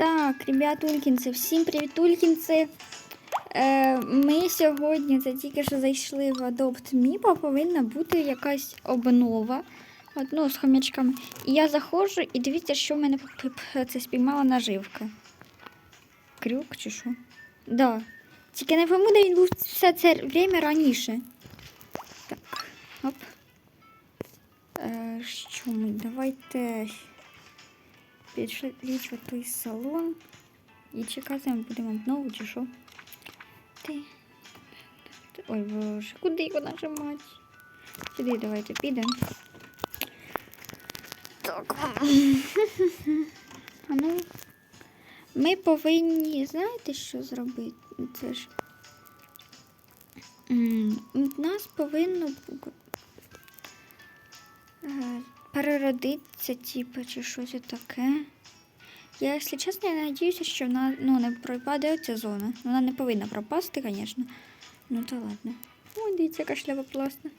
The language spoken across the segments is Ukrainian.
Так, ребятулькінці, всім привітулькінці. Е, ми сьогодні це тільки що зайшли в Adopt Me, повинна бути якась обнова. От, ну, з хомячками. І я заходжу і дивіться, що в мене це спіймала наживка. Крюк чи що? Да. Тільки не пойму, де він був все це время раніше. Так, оп. Е, що ми? Давайте підшліть в той салон і чекати ми будемо обнову чи що. Ти. Ой, боже, куди його нажимати? Сюди давайте підемо. Так. А ну. Ми повинні, знаєте, що зробити? Це ж. У нас повинно бу- переродитися, типу, чи щось таке. Я, якщо чесно, я надіюся, що вона ну, не пропаде ця зона. Вона не повинна пропасти, звісно. Ну то ладно. Ой, дивіться, яка шляпа класна.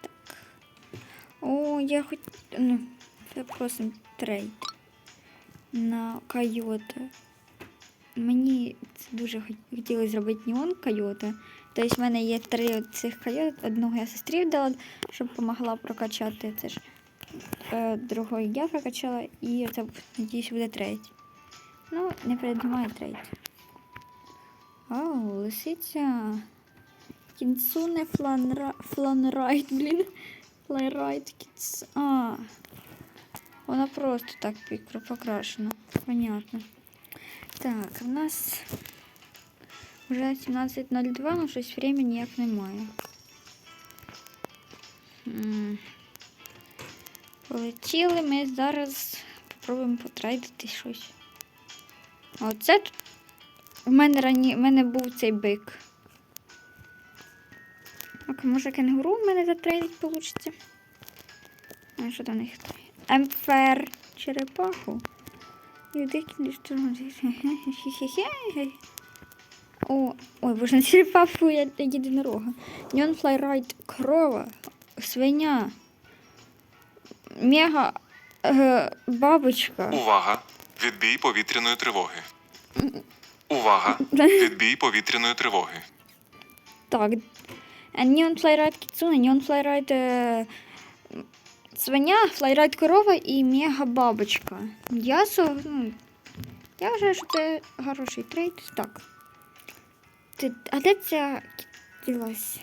Так. О, я хоч. Ну, запросим трейд на Койота. Мені це дуже хот- хотілося зробити неон Койота. Тобто в мене є три цих койот. Одного я сестрі дала, щоб допомогла прокачати. Це ж е, другого я прокачала, і це, надіюсь, буде третій. Ну, не придумаю третій. О, лисиця. Кінцуне фланра... фланрайт, блін. Флайрайт кінц... А. Вона просто так покрашена. Понятно. Так, у нас вже 17.02, ну щось времени ніяк немає. Полетіли ми зараз попробуємо потрейдити щось. Оце тут у мене рані... у мене був цей бик. Так, може кенгуру в мене затрейдить получиться. А що там них? Емфер черепаху. І дикий О, ой, боже, не черепаху я єдинорога. Флайрайт крова, свиня, мега е, бабочка. Увага! Відбій повітряної тривоги. Увага! Відбій повітряної тривоги. Так. Неон флайрайт кіцуна, неон флайрайт е, свиня, флайрайт корова і мега бабочка. Я, со, ну, я вважаю, що це хороший трейд. Так. Ти, а де ця ділась?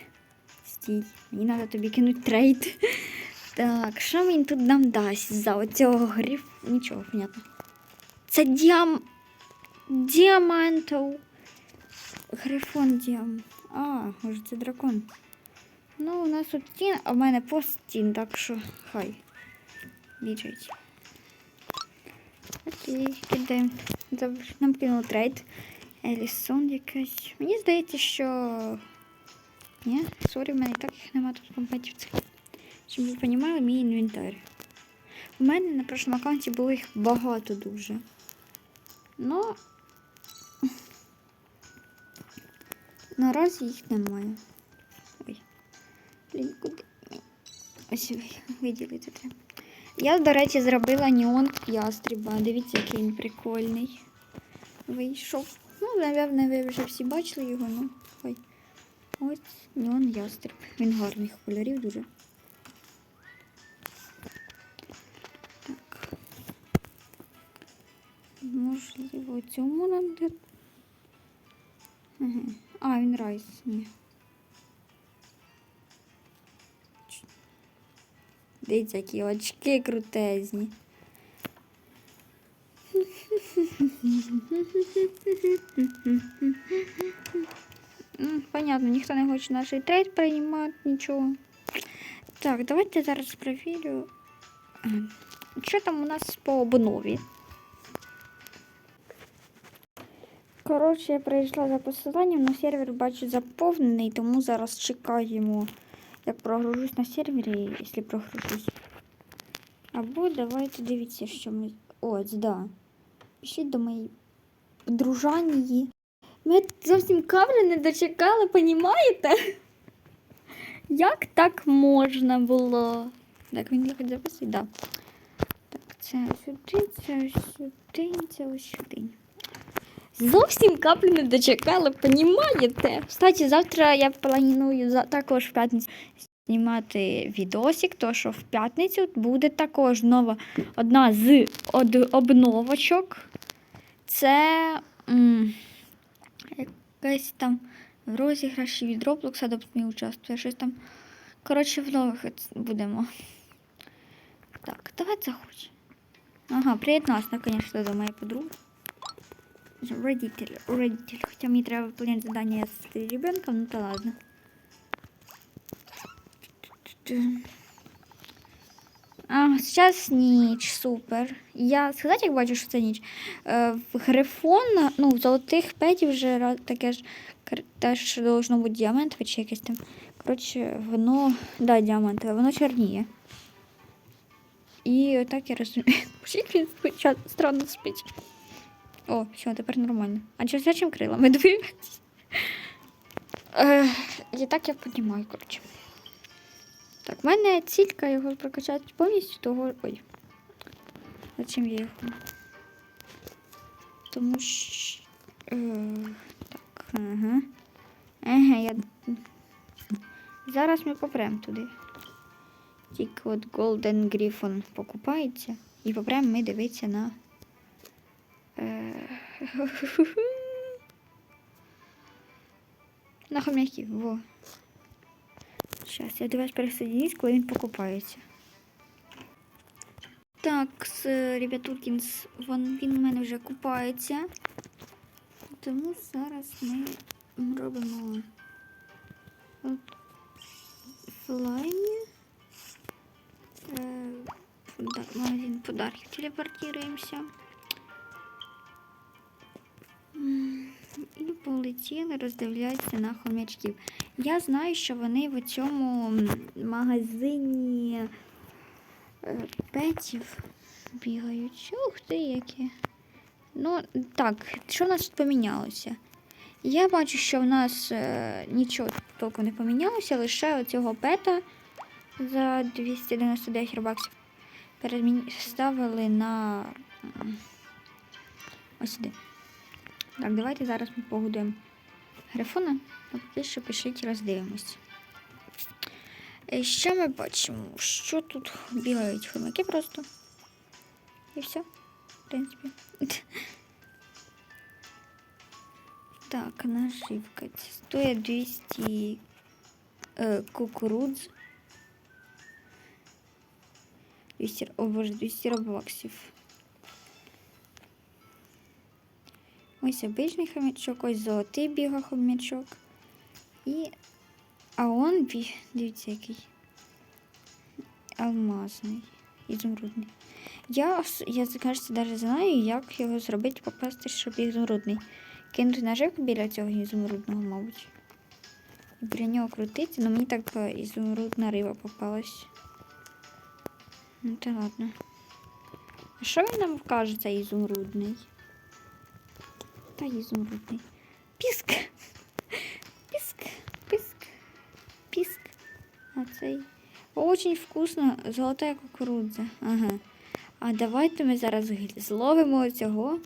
Стій, мені треба тобі кинути трейд. Так, що він тут нам дасть за оцього гриф? Нічого, понятно. Це діам... діамантов. Грифон діам. А, може це дракон. Ну, у нас тут стін, а в мене постін, так що хай. Біжить. Окей, кидаємо. Нам кинув трейд. Елісон якась. Мені здається, що. Ні, сорі, в мене і так їх нема тут компатів цих. Щоб ви розуміли, мій інвентар. У мене на прошлому аккаунті було їх багато дуже. Ну, Наразі їх немає. Ой. Блін, куди? Ось ви- виділити треба. Я, до речі, зробила неон ястреба. Дивіться, який він прикольний. Вийшов. Напевно, ви вже всі бачили його, ну хай. Ось неон ястреб. Він гарних кольорів дуже. Так. Можливо, цьому нам де. Ага. А, він райс, ні. Дивіться, які очки крутезні. Понятно, ніхто не хоче наш трейд приймати, нічого. Так, давайте зараз перевірю. Що там у нас по обнові? Коротше, я прийшла за посиланням, на сервер бачу заповнений, тому зараз чекаємо, як прогружусь на сервері, якщо прогружусь. Або давайте дивіться, що ми. Ось, да. Пишіть до моєї дружанії. Ми зовсім каври не дочекали, понімаєте? Як так можна було? Так, він хоч записує? Да. Так, Це сюди, це сюди, це ось сюди. Зовсім каплю не дочекала, понімаєте? Кстати, завтра я планую також в п'ятницю знімати відосик, то що в п'ятницю буде також нова одна з обновочок. Це м, якась там в розіграші від тобто не участвує щось там. Коротше, в нових будемо. Так, давай заходь. Ага, приєднався наконец-то до моєї подруги. Родитель, родитель. Хотя мне треба выполнять задание с ребенком, ну то ладно. А, сейчас ніч, супер. Я сказати, як бачу, що це ніч. Е, грифон, ну, в золотих петів вже таке ж теж должно бути діамантове чи якесь там. Коротше, воно, да, діамантове, воно чорніє. І отак я розумію. Він странно спить. О, все, тепер нормально. А чи зачем крилами двигать? Е, і так я розумію, коротше. Так, в мене цілька його прокачати повністю того. Ой. Зачем я його? Тому що. Е, так, ага. Ага, я. Зараз ми попрем туди. Тільки от Golden Griffon покупається. І попрем ми дивитися на. Е... На хом'яків, во. Зараз я до вас присоединюсь, коли він покупається. Так, с, ребятулькінс, вон, він у мене вже купається. Тому зараз ми робимо флайні. Е, магазин подарків телепортуємося. І полетіли роздивлятися на хомячків. Я знаю, що вони в цьому магазині е, петів бігають. Ух ти, які. Ну, так, що в нас тут помінялося? Я бачу, що в нас е, нічого толком не помінялося, лише оцього пета за 299 робаксів переставили на ось сюди. Так, давайте зараз ми погодуємо грифона, а поки що пишіть роздивимось. Е, Що ми бачимо? Що тут бігають хомяки просто. І все, в принципі. Так, наживка. Стоїть 200 е, кукурудз. 200, о боже, 200 робоксів. Ось обичний хомячок, ось золотий біга хомячок. І. А он бі... дивіться який. Алмазний. Ізумрудний. Я, я кажеться, навіть знаю, як його зробити, попасти, щоб ізумрудний. Кинути наживку біля цього ізумрудного, мабуть. І біля нього крутити, але мені так ізумрудна риба попалась. Ну, та ладно. А що він нам вкаже, цей ізумрудний? Та ізумрудний. Піск. Піск, піск, піск. А цей. Очень вкусно золота кукурудза. Ага. А давайте ми зараз зловимо цього.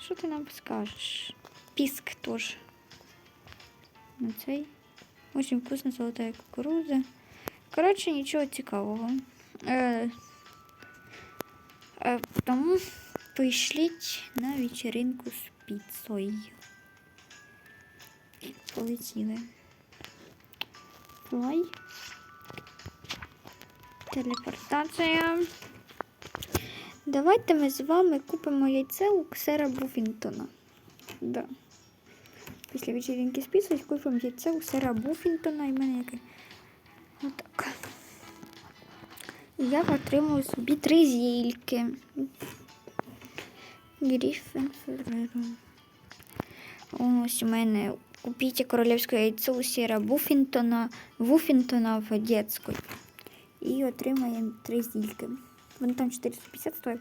Що ти нам скажеш? Піск теж. Ну, цей. Очень вкусно золота кукурудза. Коротше, нічого цікавого. Е, е, тому Пошліть на вечеринку з піцою. Полетіли. Флай. Телепортація. Давайте ми з вами купимо яйце у Ксера Буфінтона. Да. Після вечеринки з піцею купимо яйце у Сера Буфінтона і мене яке. Отак. І я отримую собі три зільки. Гріффін Ферреро. Ось у мене купіть королівське яйцо у Сіра Буфінтона, Вуфінтона в дітську. І отримаємо три зільки. Вони там 450 стоять.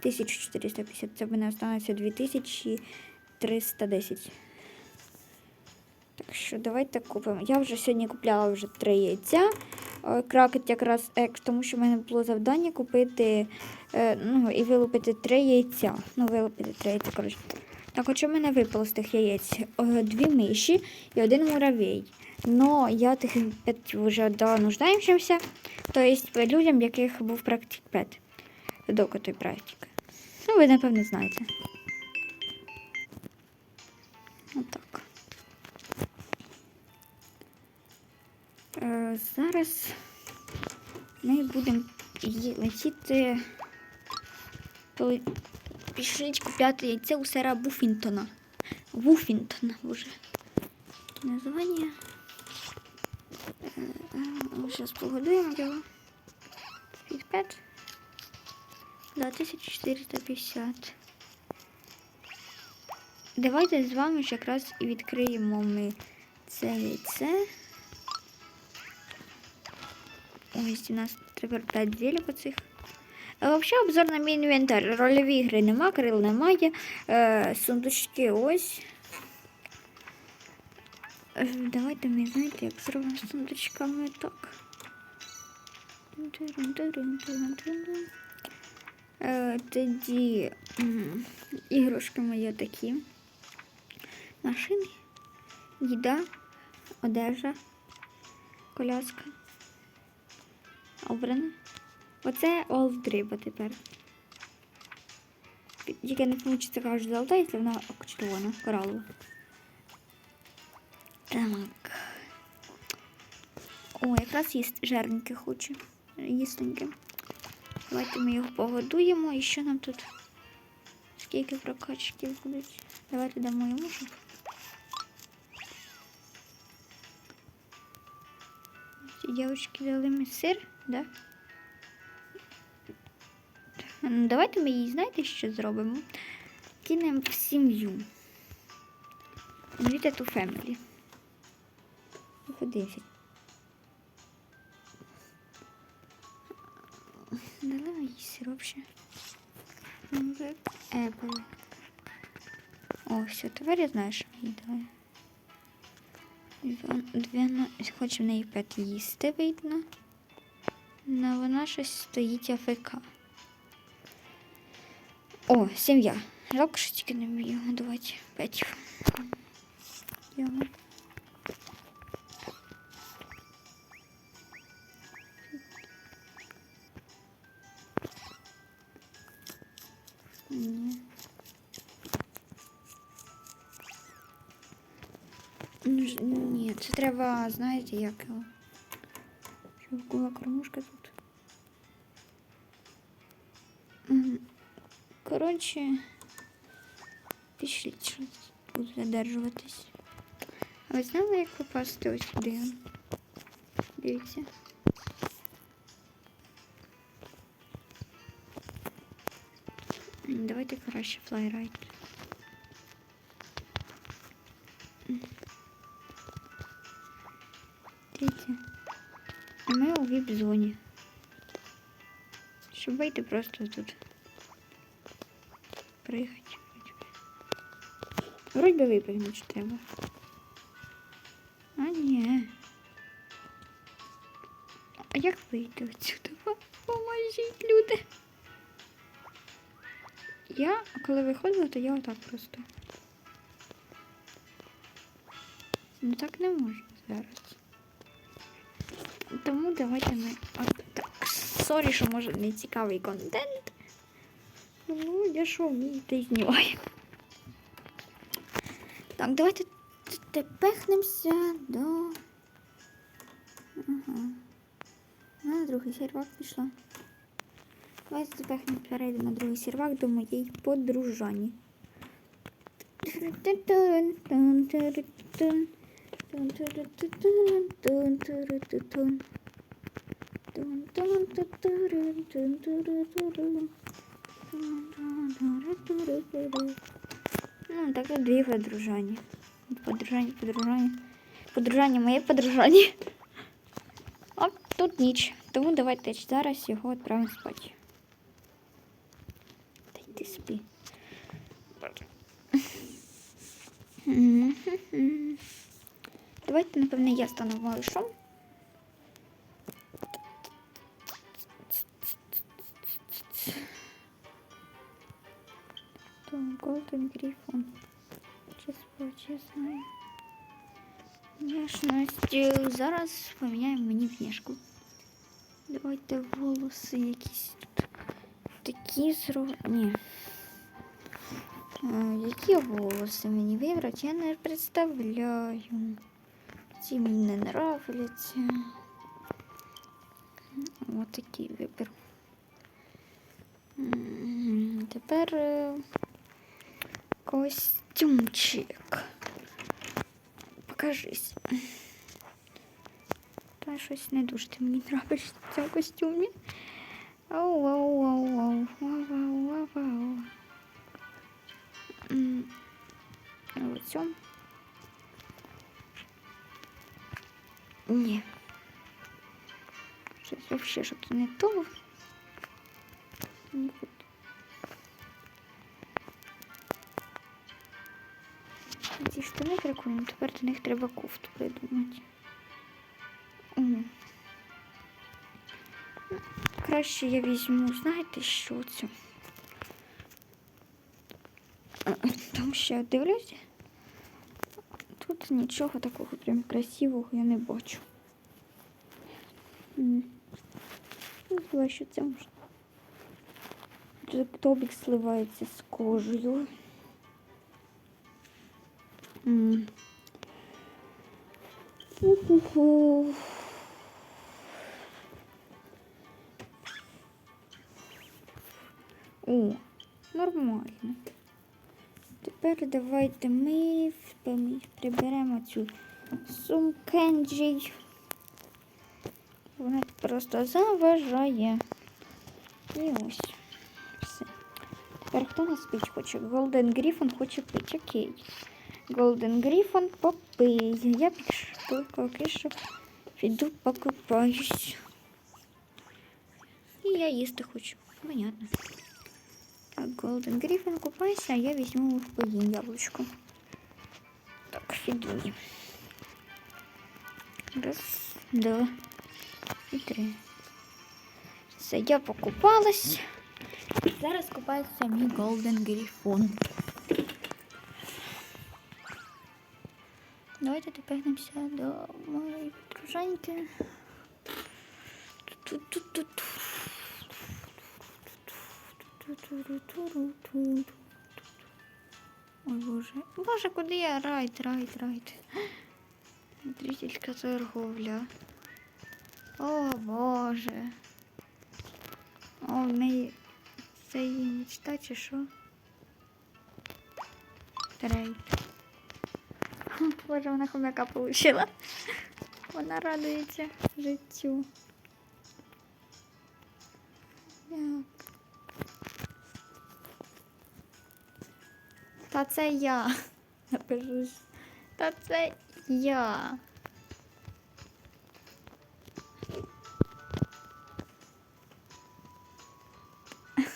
1450. Це в мене останеться 2310. Так що давайте купимо. Я вже сьогодні купляла вже три яйця. Е, кракет якраз екс, тому що в мене було завдання купити е, ну, і вилупити три яйця. Ну, вилупити три яйця, коротше. Так, от що в мене випало з тих яєць? Е, Дві миші і один муравей. Но я тих п'ять вже віддала нуждаючимся, тобто людям, в яких був практик 5 до той практики. Ну, ви, напевне, знаєте. Отак. Е, зараз ми будемо летіти. Пішліть купляти яйце у сера Буфінтона. Буфінтона, боже. Названня. Зараз погодуємо його. Під 5. Да, 1450. Давайте з вами ж якраз і відкриємо ми це яйце. Ось у нас тепер 5 зелік оцих. Е, Взагалі обзор на мій інвентар. Рольові ігри нема, крил немає. Е, сундучки ось. Е, Давайте ми, знаєте, як зробимо сундучками так. Е, Тоді м, іграшки мої такі. Машини, їда, одежа, коляска, обрана. Оце олдриба тепер. Тільки не це кажуть золота, якщо вона червона, коралова. Так. О, якраз їсть жирненьке хочу. Їстеньке. Давайте ми його погодуємо. І що нам тут? Скільки прокачків будуть? Давайте дамо йому, щоб. Дівчатки дали ми сир, да? Ну, давайте ми їй, знаєте, що зробимо? Кинемо в сім'ю. Invite to family. Подивіться. Дала їй сироп ще. Apple. О, все, тепер я знаю, що їй дали. Дві, хоч в неї п'ять їсти видно. Но вона щось стоїть АФК. О, сім'я. Жалко, що тільки не вмію годувати п'ять. треба, знаєте, як його. Щоб була кормушка тут. Мгм. Коротше, пішліть, що тут задержуватись. А ви знали, як попасти ось сюди? Дивіться. М, Давайте краще флайрайд. Ми у віп-зоні. Щоб вийти просто тут. Пригати. Вроді би випрыгнути треба. А ні. А як вийти отсюди? Поможіть, люди. Я, коли виходила, то я отак просто. Ну так не можна зараз. Тому давайте ми от так. Сорі, що може не цікавий контент. Ну, я що вмію, та й. Так, давайте тепехнемося до. Ага. На другий сервак пішла. Давайте тепехнемо, перейдемо на другий сервак до моєї подружані. Ну, так дві подружані. Подружані, подружані. Подружані, моє подружані. А тут ніч. Тому давайте зараз його відправимо спати. Та йди спи. Давайте, напевне, я стану малышом. Том Голден Грифон. Чесно, чесно. Внешность. Зараз поменяем мне внешку. Давайте волосы якісь тут. Такі зро... Ні. А, какие волосы мне выбрать? я не представляю. Ці мені не нравляться. Ось такий вибір. М, Тепер е, костюмчик. Покажись. Та щось не дуже ти мені нравишся в цьому костюмі. Ау, ау, ау, ау, ау, ау, ау, ау. М, А в цьому? Ні. Щось вообще що-то не то. Хочу. Ці штани прикольні, тепер до них треба кофту придумати. М. Краще я візьму, знаєте, що це? Там ще дивлюсь. Тут нічого такого прям красивого я не бачу. М. Ну, що це можна. Тобік сливається з кожею. О, нормально. Тепер давайте ми приберемо цю сумкенджі. Вона просто заважає. І ось. Все. Тепер хто нас пить хоче? Голден Гріфон хоче пити. Окей. Голден Гріфон попий. Я пішу поки що піду покупаюсь. І я їсти хочу. Понятно. Так, Голден Гріфон купайся, а я візьму поїм яблучко. Так, фідуні. Раз, два і три. Все, я покупалась. Зараз купається мій Голден Гріфон. Давайте допегнемося до моєї дружаньки. Ту-ту-ту-ту. Ой, боже. Боже, куди я? Райд, райд, райд. Дрительська торговля. О, Боже. О, в неї це її мечта чи що? Трейд. Боже, вона хомяка получила. Вона радується життю. Як? Та це я. Напиши. Та це я.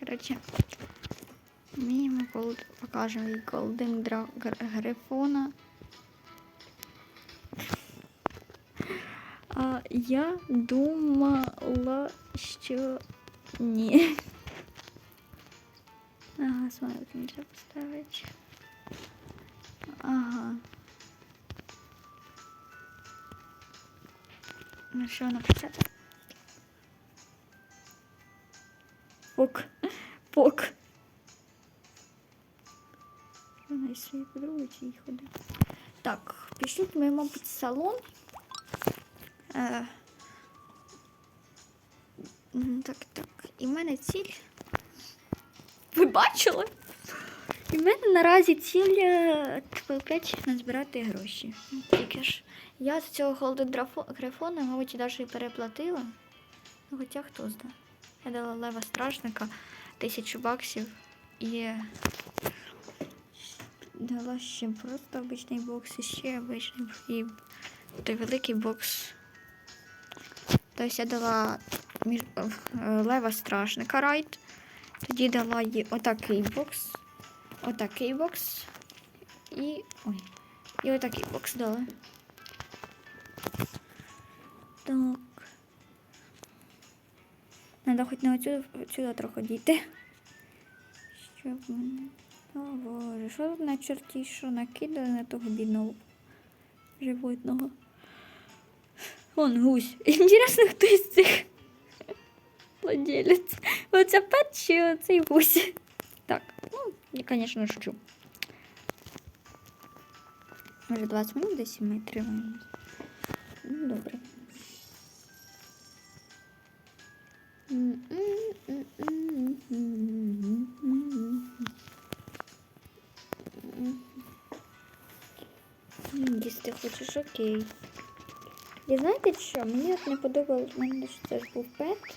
Короче, ми йому покажемо Дра... Гр- Грифона. Я думала, що ні. Ага, смайлик не треба поставити. Ага. Ну що написати? Пок. Пок. Вона подругою чи їй ходить. Так, пішліть ми, мабуть, салон. Е, так, так. І в мене ціль. Ви бачили? І в мене наразі ціль е, типу, опять назбирати гроші. Тільки ж я з цього голден грифона, мабуть, навіть і переплатила. Ну, хоча хто знає. Я дала лева страшника тисячу баксів і дала ще просто обичний бокс і ще обичний і той великий бокс. Тобто я дала лева страшника райд. Тоді дала їй отакий бокс, отакий бокс і. Ой. І отакий бокс дала. Так. Надо хоч отсюди, отсюди трохи дійти. Що в мене? О боже, що тут на черті, що накидали на того бідного животного? Вон гусь. Інтересно, хто із цих владелець. Оця пет чи оцей гусь? Так, ну, я, звісно, шучу. Може 20 минут десь і ми тримаємо. Ну, добре. М, Їсти хочеш, окей. І знаєте що? Мені от не подобалось, в мене ж це ж був пет.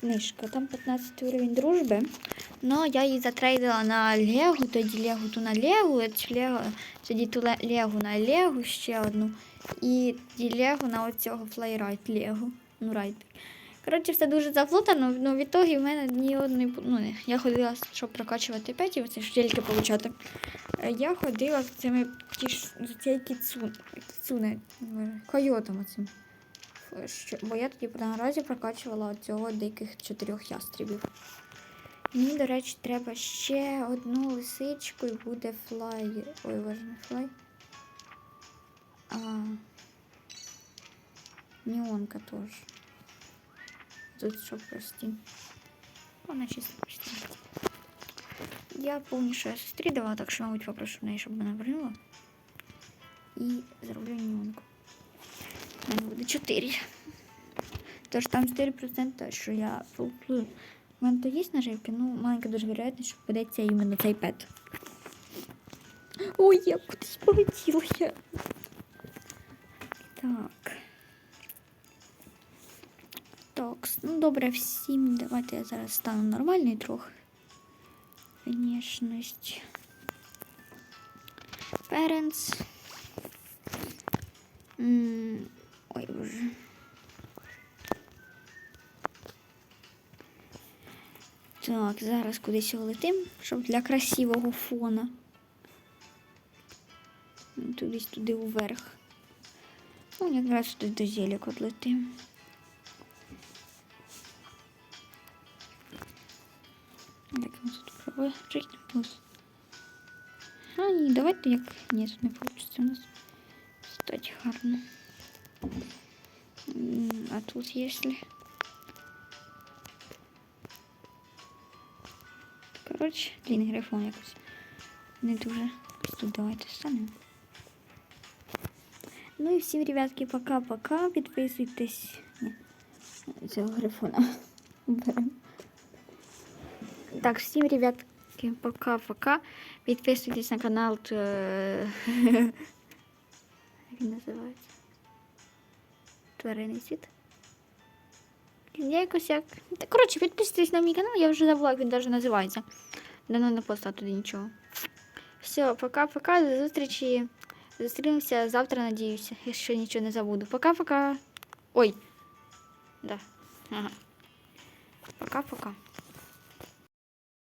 Книжка, там 15 уровень дружби. Но я її затрейдила на Легу, тоді Легу ту на Легу, Лего, тоді ту Легу на Легу ще одну. І тоді Легу на оцього флайрайт Лего. Ну, райдер. Коротше, все дуже заплутано, ну в ітогі в мене ні одної. Ну, не, я ходила, щоб прокачувати петів, це ж тільки получати. Е, Я ходила з цими з цією кіцу, кіцуне, койотом оцим. Що, бо я тоді наразі прокачувала цього диких чотирьох ястрібів. Мені, до речі, треба ще одну лисичку і буде флай. Ой, не флай. А, неонка теж. Тут що прості. Вона чисто прості. Я повніше сестрі давала, так що, мабуть, попрошу неї, щоб вона вернула. І зроблю неонку. Мене буде 4. Тож там 4%, що я фулплю. У мене то є наживки, ну маленька дуже вероятність, що попадеться іменно цей пет. Ой, я кудись полетіла. Я... Так. Так, ну добре, всім. Давайте я зараз стану нормальний трохи. Внешность. Parents. М, Ой, боже. Так, зараз кудись летим, щоб для красивого фона. Ну, Тудись туди вверх. Ну, якраз туди до зелік от летим. Як ми тут проложить плюс. А, ні, давайте як. Ні, тут не вийде у нас. Стать гарно. А тут если. Коротше, блін, грифон якось. Не дуже. Тут давайте станемо. Ну і всім, ребятки, пока-пока. Підписуйтесь. Ні, цього грифона. Так, всім, ребятки, пока-пока. Підписуйтесь на канал. Як називається? Тваринний світ. Я якось як. Та, Коротше, підписуйтесь на мій канал, я вже забула, як він навіть називається. Давно не постав туди нічого. Все, пока-пока, до зустрічі. Зустрінемося завтра, надіюся, якщо нічого не забуду. Пока-пока. Ой. Да. Ага. Пока-пока.